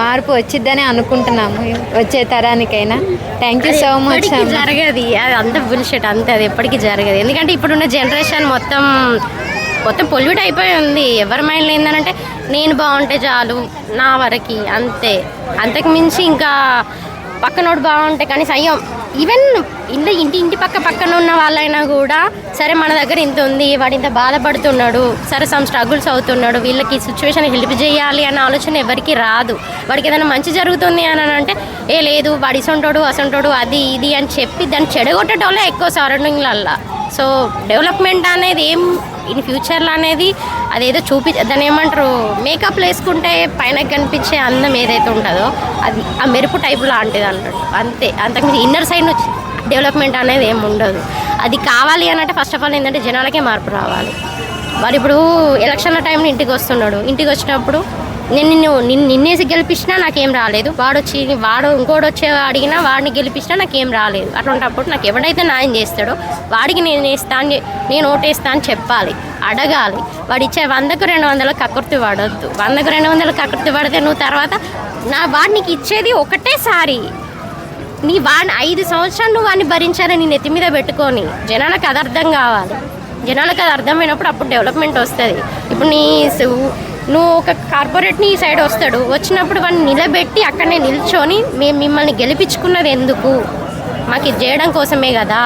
మార్పు వచ్చిద్దని అనుకుంటున్నాము వచ్చే తరానికైనా. థ్యాంక్ యూ సో మచ్ జరగదు. అది అంత బుల్షెట్ అంతే అది ఎప్పటికీ జరగదు. ఎందుకంటే ఇప్పుడున్న జనరేషన్ మొత్తం మొత్తం పొల్యూట్ అయిపోయి ఉంది. ఎవరి మైండ్లో ఏంటంటే నేను బాగుంటే చాలు నా వరకి అంతే. అంతకు మించి ఇంకా పక్కనోడు బాగుంటే కనీసం అయ్యో ఈవెన్ ఇంత ఇంటి ఇంటి పక్క పక్కన ఉన్న వాళ్ళైనా కూడా సరే మన దగ్గర ఇంత ఉంది వాడు ఇంత బాధపడుతున్నాడు సరే సమ్ స్ట్రగుల్స్ అవుతున్నాడు వీళ్ళకి సిచ్యువేషన్ హెల్ప్ చేయాలి అన్న ఆలోచన ఎవరికి రాదు. వాడికి ఏదైనా మంచి జరుగుతుంది అని అంటే ఏ లేదు వాడు ఇసంటోడు అసంటోడు అది ఇది అని చెప్పి దాన్ని చెడగొట్టేటోళ్ళే ఎక్కువ సరౌండింగ్లల్లా సో డెవలప్మెంట్ అనేది ఏం ఇన్ ఫ్యూచర్లో అనేది అదేదో చూపి దాన్ని ఏమంటారు మేకప్లు వేసుకుంటే పైన కనిపించే అందం ఏదైతే ఉంటుందో అది ఆ మెరుపు టైప్ లాంటిది అంటాడు అంతే అంతకుమించి ఇన్నర్ సైడ్ నుంచి డెవలప్మెంట్ అనేది ఏమి ఉండదు. అది కావాలి అని అంటే ఫస్ట్ ఆఫ్ ఆల్ ఏంటంటే జనాలకే మార్పు రావాలి. వాడు ఇప్పుడు ఎలక్షన్ల టైంలో ఇంటికి వస్తున్నాడు. ఇంటికి వచ్చినప్పుడు నేను నిన్ను నిన్ను నిన్నేసి గెలిపించినా నాకేం రాలేదు. వాడు వచ్చి వాడు ఇంకోటి వచ్చే అడిగినా వాడిని గెలిపించినా నాకేం రాలేదు. అటువంటిప్పుడు నాకు ఎవడైతే న్యాయం చేస్తాడో వాడికి నేను వేస్తాను నేను ఓటేస్తా అని చెప్పాలి. అడగాలి. వాడు ఇచ్చే వందకు రెండు వందల కకృతి పడొద్దు వందకు రెండు వందలు కకృతి పడితే నువ్వు తర్వాత నా వాడు ఇచ్చేది ఒకటేసారి నీ వాడిని ఐదు సంవత్సరాలు నువ్వు వాడిని భరించాలని నీ నెత్తి మీద పెట్టుకొని. జనాలకు అది అర్థం కావాలి. జనాలకు అది అర్థమైనప్పుడు అప్పుడు డెవలప్మెంట్ వస్తుంది. ఇప్పుడు నీ సు- నువ్వు ఒక కార్పొరేట్ నీ సైడ్ వస్తాడు. వచ్చినప్పుడు వాడిని నిలబెట్టి అక్కడనే నిల్చొని మేము మిమ్మల్ని గెలిపించుకున్నది ఎందుకు? మాకు ఇది చేయడం కోసమే కదా?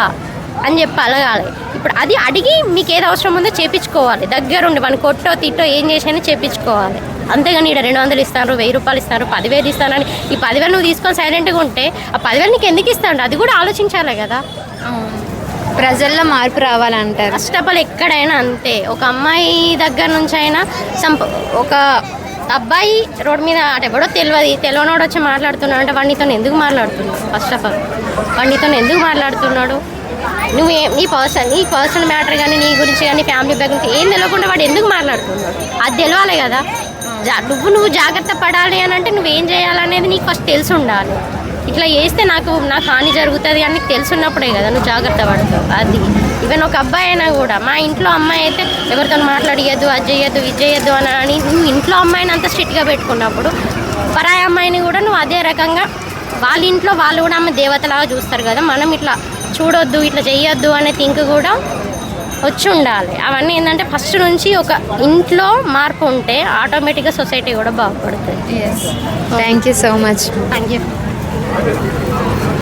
అని చెప్పి అలగాలి. ఇప్పుడు అది అడిగి మీకు ఏది అవసరం ఉందో చేపించుకోవాలి. దగ్గరుండి వాడిని కొట్టో తిట్టో ఏం చేసినా చేపించుకోవాలి. అంతేగాని ఇక్కడ రెండు వందలు ఇస్తారు వెయ్యి రూపాయలు ఇస్తారు పదివేలు ఇస్తానని ఈ పదివేలు నువ్వు తీసుకొని సైలెంట్గా ఉంటే ఆ పదివేలు నీకు ఎందుకు ఇస్తాను అది కూడా ఆలోచించాలి కదా. ప్రజల్లో మార్పు రావాలంటారు. ఫస్ట్ ఆఫ్ ఆల్ ఎక్కడైనా అంతే. ఒక అమ్మాయి దగ్గర నుంచి అయినా సంప ఒక అబ్బాయి రోడ్ మీద అంటే ఎవడో తెలియదు తెలియనోడు వచ్చి మాట్లాడుతున్నాడు అంటే వాడితో ఎందుకు మాట్లాడుతున్నాడు ఫస్ట్ ఆఫ్ ఆల్ వాడితో ఎందుకు మాట్లాడుతున్నాడు? నువ్వు ఏ నీ పర్సన్ నీ పర్సనల్ మ్యాటర్ కానీ నీ గురించి కానీ ఫ్యామిలీ బ్యాగ్ గురించి ఏం తెలియకుండా వాడు ఎందుకు మాట్లాడుతున్నాడు? అది తెలియాలి కదా. జా నువ్వు నువ్వు జాగ్రత్త పడాలి అని అంటే నువ్వేం చేయాలనేది నీకు ఫస్ట్ తెలిసి ఉండాలి. ఇట్లా చేస్తే నాకు నాకు హాని జరుగుతుంది అని తెలుసున్నప్పుడే కదా నువ్వు జాగ్రత్త పడతావు. అది. ఈవెన్ ఒక అబ్బాయి అయినా కూడా మా ఇంట్లో అమ్మాయి అయితే ఎవరితో మాట్లాడియద్దు అది చేయొద్దు ఇది చేయొద్దు అని అని నువ్వు ఇంట్లో అమ్మాయిని అంత స్ట్రిక్ట్గా పెట్టుకున్నప్పుడు పరాయి అమ్మాయిని కూడా నువ్వు అదే రకంగా వాళ్ళ ఇంట్లో వాళ్ళు కూడా ఆమె దేవతలాగా చూస్తారు కదా. మనం ఇట్లా చూడొద్దు ఇట్లా చేయొద్దు అనే థింక్ కూడా వచ్చి ఉండాలి. అవన్నీ ఏంటంటే ఫస్ట్ నుంచి ఒక ఇంట్లో మార్పు ఉంటే ఆటోమేటిక్గా సొసైటీ కూడా బాగుపడుతుంది. Thank you so much thank you I'm